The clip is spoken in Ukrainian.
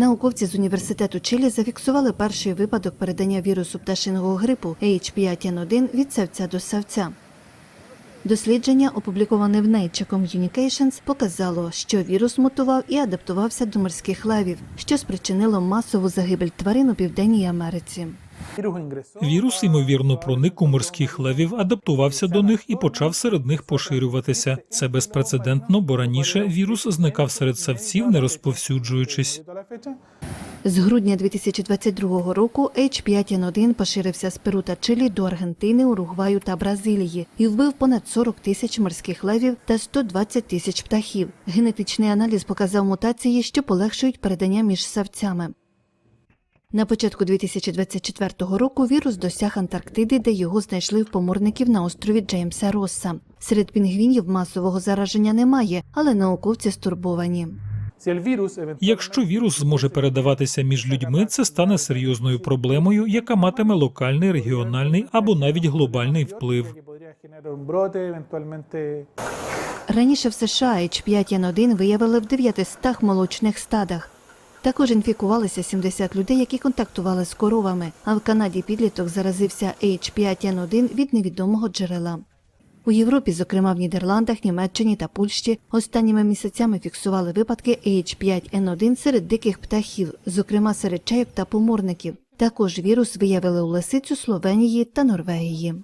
Науковці з університету Чилі зафіксували перший випадок передання вірусу пташиного грипу H5N1 від савця до савця. Дослідження, опубліковане в Nature Communications, показало, що вірус мутував і адаптувався до морських левів, що спричинило масову загибель тварин у Південній Америці. Вірус, ймовірно, проник у морських левів, адаптувався до них і почав серед них поширюватися. Це безпрецедентно, бо раніше вірус зникав серед савців, не розповсюджуючись. З грудня 2022 року H5N1 поширився з Перу та Чилі до Аргентини, Уругваю та Бразилії і вбив понад 40 тисяч морських левів та 120 тисяч птахів. Генетичний аналіз показав мутації, що полегшують передання між савцями. На початку 2024 року вірус досяг Антарктиди, де його знайшли в поморників на острові Джеймса Росса. Серед пінгвінів масового зараження немає, але науковці стурбовані. Якщо вірус зможе передаватися між людьми, це стане серйозною проблемою, яка матиме локальний, регіональний або навіть глобальний вплив. Раніше в США H5N1 виявили в 900 молочних стадах. Також інфікувалися 70 людей, які контактували з коровами, а в Канаді підліток заразився H5N1 від невідомого джерела. У Європі, зокрема в Нідерландах, Німеччині та Польщі, останніми місяцями фіксували випадки H5N1 серед диких птахів, зокрема серед чайок та поморників. Також вірус виявили у лисицю Словенії та Норвегії.